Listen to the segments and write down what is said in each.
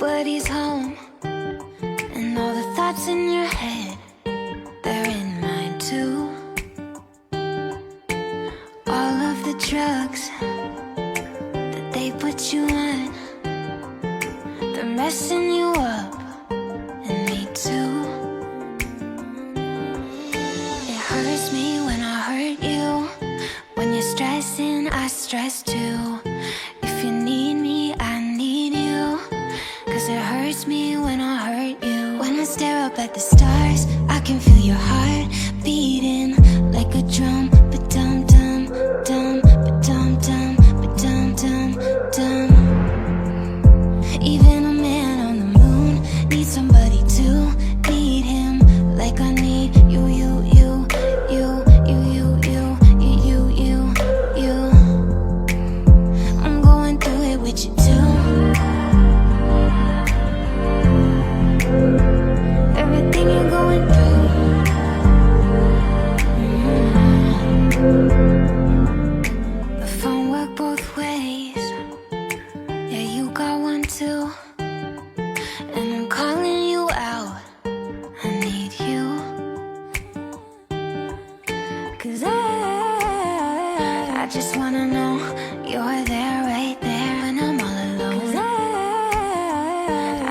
Nobody's home, and all the thoughts in your head, they're in mine too. All of the drugs that they put you on, they're messing you up, hurts me when I hurt you. When I stare up at the stars, I can feel your heart beating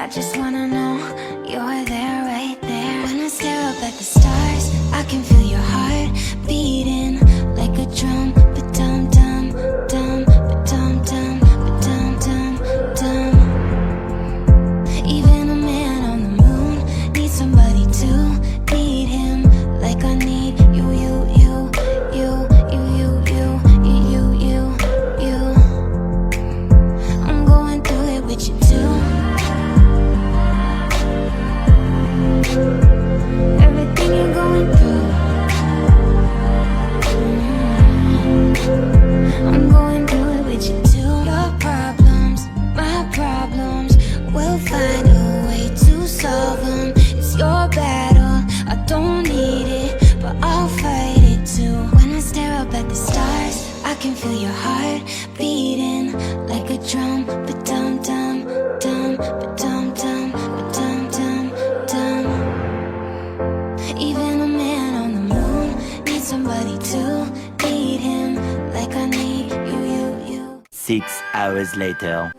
I, just wanna know Six hours later.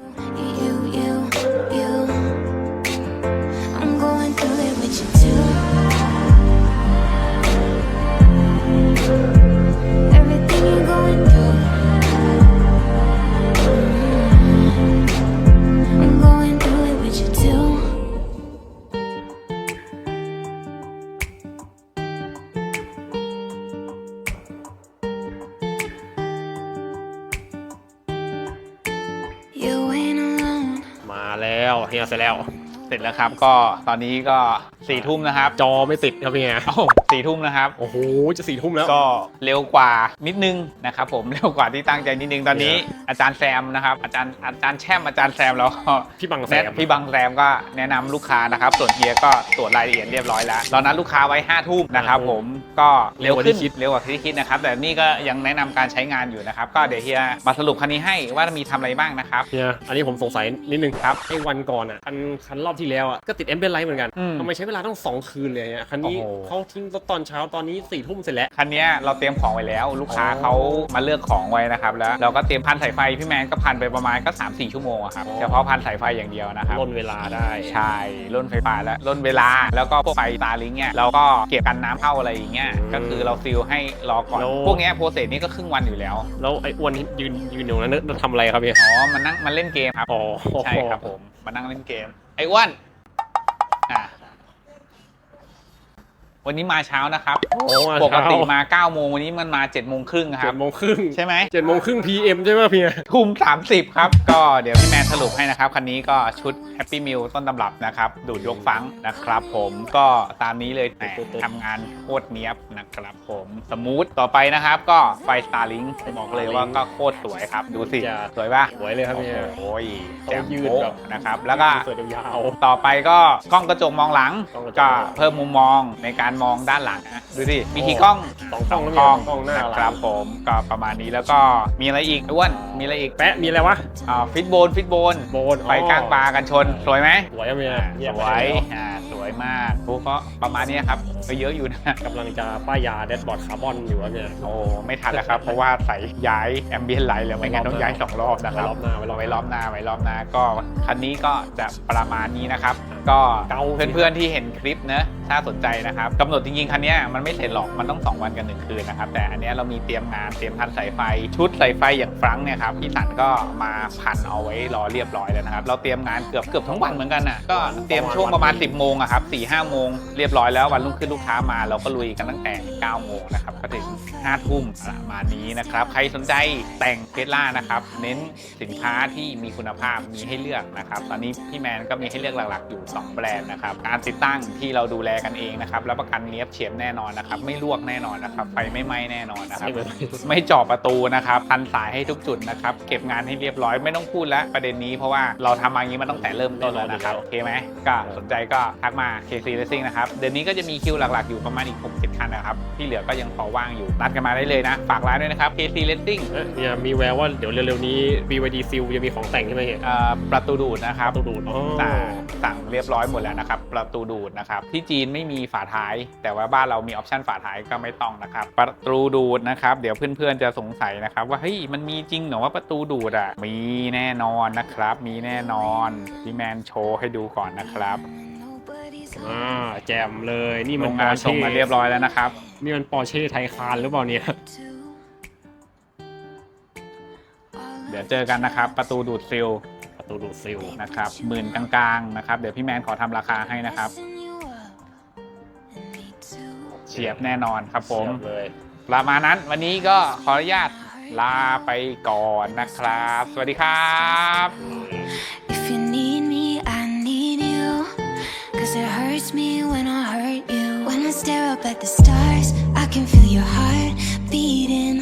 เฮียเสร็จแล้ว เสร็จแล้วครับ ก็ตอนนี้ก็สี่ทุ่มนะครับจอไม่ติดครับเฮียเอ้าสี่ทุ่มนะครับ โอ้โหจะสี่ทุ่มแล้ว ก็เร็วกว่านิดนึงนะครับผมเร็วกว่าที่ตั้งใจนิดนึงตอนนี้ อาจารย์แซมนะครับ อาจารย์อาจารย์แช่มอาจารย์แซมแล้วก็พี่บังแซแนะมพี่บังแซมก็แนะนำลูกค้านะครับ ส่วนเฮียก็ตรวจรายละเอียดเรียบร้อยแล้วเรานัดลูกค้าไว้5้าทุ่มนะครับผมก็เร็วขึ้นเร็วกว่าที่คิดนะครับ แต่นี่ก็ยังแนะนำการใช้งานอยู่นะครับ ก็เดี๋ยวเฮียมาสรุปคันนี้ให้ว่ามีทำอะไรบ้างนะครับเฮียอันนี้ผมสงสัยนิดนึงครับไอ้วันก่อนอะคันคันรอบที่แล้วอะก็ติดเอ็มเบลไลท์เหมือนกันอืมทำไมใช้เวลาต้องสองคืนเลยอะคันนี้โอ้โห เขาทิ้งตอนเช้าตอนนี้สี่ทุ่มเสร็จแล้ว คันเนี้ยเราเตรียมของไว้แล้ว ลูกค้าอ๋อเขามาเลือกของไว้นะครับแล้วเราก็เตรียมพันสายไฟพี่แมนก็พันไปประมาณก็3 4ชั่วโมงอะครับอ๋อ เฉพาะพันสายไฟอย่างเดียวนะครับล่นเวลาได้ ใช่ล่นไฟฟ้าแล้วล่นเวลาแล้วก็พวกไฟตาลิงเนี่ยเราก็เก็บกันน้ำเข้าอะไรอย่างเงี้ยอืมก็คือเราซีลให้รอก่อนแล้ว พวกเนี้ยโปรเซสนี้ก็ครึ่งวันอยู่แล้วแล้วไอ้อ้วนที่ยืนยืนอยู่นั้นนะทำอะไรครับเฮียอ๋อมันนั่งมันเล่นเกมครับ อ๋อ ใช่ครับผม มานั่งเล่นเกม ไอ้อ้วนอะ วันนี้มาเช้านะครับ โอ้มาปกติเช้มา9โมงวันนี้มันมา7โมงครึ่งคเจ็รัดบโมงครึ่งใช่ไหม เจ็ดโมงครึ่ง PM ใช่ไหมเฮียทุ่ม30 ครับ ก็เดี๋ยวพี่แมนสรุปให้นะครับ คันนี้ก็ชุด Happy Meal ต้นตำรับนะครับ ดูดยกฟังนะครับผมก็ตามนี้เลยแหมทำงานโคตรเนี้ยบนะครับผมสมูทต่อไปนะครับ ก็ไฟ Starlink บอกเลยว่าก็โคตรสวยครับ ดูสิ สวยป่ะสวยเลยครับเฮียโอ้ยเขาแจ่มยืดโป๊ะแบบนะครับแล้วก็ สวยยาว ต่อไปก็กล้องกระจกมองหลังกล้องกระจก ก็เพิ่มมุมมองในการมองด้านหลังนะดูดิมีกี่กล้องสองกล้องสแล้วองมีกล้องหน้าหลัง ครับผมก็ประมาณนี้แล้วก็มีอะไรอีกอ้วนมีอะไรอีกแปะมีอะไรวะอ่าฟิตโบนฟิตโบนโบนไฟก้างปลากันชนสวยไหม สวยอะเมียอ่าเยี่ยมสวยอ่าสวยมากพวกก็ประมาณนี้ครับก็เยอะอยู่นะ กำลังจะป้ายยาแดชบอร์ดคาร์บอนอยู่อะเมีย โอ้ไม่ทันแล้วครับ เพราะว่าใส่ย้ายแอมเบียนไลท์แล้วไม่งั้นต้องย้ายสองรอบนะครับไว้รอบหน้าไว้รอบหน้า ไว้รอบหน้าไว้รอบหน้าก็คันนี้ก็จะประมาณนี้นะครับก็เกาเพื่อนๆที่เห็นคลิปนะถ้าสนใจนะครับกำหนดจริงๆ คันเนี้ยมันไม่เสร็จหรอกมันต้อง 2 วันกันหนึ่งคืนนะครับ แต่อันเนี้ยเรามีเตรียมงานเตรียมพันสายไฟ ชุดสายไฟอย่างฟรังก์เนี่ยครับพี่สันก็มาพันเอาไว้รอเรียบร้อยแล้วนะครับ เราเตรียมงานเกือบเกือบทั้งวันเหมือนกันน่ะก็เตรียมช่วงประมาณ 10โมงอะครับ4ี่ห้าโมงเรียบร้อยแล้ววันรุ่งขึ้นลูกค้ามา เราก็ลุยกันตั้งแต่9โมงนะครับก็ถึง5ทุ่มประมาณนี้นะครับใครสนใจแต่งเทสลานะครับเน้นสินค้าที่มีคุณภาพมีให้เลือกนะครับตอนนี้พี่แมนก็มีให้เลือกหลักๆอยู่2 แบรนด์นะครับการติดตั้งที่เราดูแลกันเองนะครับรับประกันเนี้ยบเฉียบแน่นอนนะครับไม่ลวกแน่นอนนะครับไฟไม่ไหม้แน่นอนนะครับไม่เป็นไรไม่เจาะประตูนะครับพันสายให้ทุกจุดนะครับเก็บงานให้เรียบร้อยไม่ต้องพูดแล้วประเด็นนี้เพราะว่าเราทำมาอย่างนี้มาตั้งแต่เริ่มต้นแล้วนะครับโอเคไหมก็สนใจก็ทักมา KC Racing นะครับเดือนนี้ก็จะมีคิวหลักๆอยู่ประมาณอีก 60 คันนะครับที่เหลือก็ยังพอว่างอยู่นัดกันมาได้เลยนะ ฝากร้านด้วยนะครับ KC Racing เอ้ยเนี่ยมีแววว่าเดี๋ยวเร็วๆนี้ BYD Seal จะมีของแต่งใช่ไหมเฮียเอ่อประตูดูดนะครับประตูดูดอ๋อสั่งสั่งเรียบร้อยหมดแล้วนะครับ ประตูดูดนะครับ ที่จีนไม่มีฝาท้าย แต่ว่าบ้านเรามีออปชันฝาท้ายก็ไม่ต้องนะครับ ประตูดูดนะครับ เดี๋ยวเพื่อนๆจะสงสัยนะครับ ว่าเฮ้ยมันมีจริงเหรอว่าประตูดูดอะ มีแน่นอนนะครับ มีแน่นอนพี่แมนโชว์ให้ดูก่อนนะครับ Nobody's อ่าแจมเลยนี่โรมันงปงาอนร์ส่งเช่มาเรียบร้อยแล้วนะครับ นี่มันปอร์เช่ไทยคานหรือเปล่าเนี่ย too. เดี๋ยวเจอกันนะครับ ประตูดูดซิล ประตูดูดซิลนะครับหมื่นกลางๆนะครับเดี๋ยวพี่แมนขอทำราคาให้นะครับ Listen you up and me too. เฉียบแน่นอนครับผมเสียบเลยประมาณนั้นวันนี้ก็ขออนุญาตลาไปก่อนนะครับ สวัสดีครับ If you need me, I need you. Cause it hurts me when I hurt you. When I stare up at the stars, I can feel your heart beating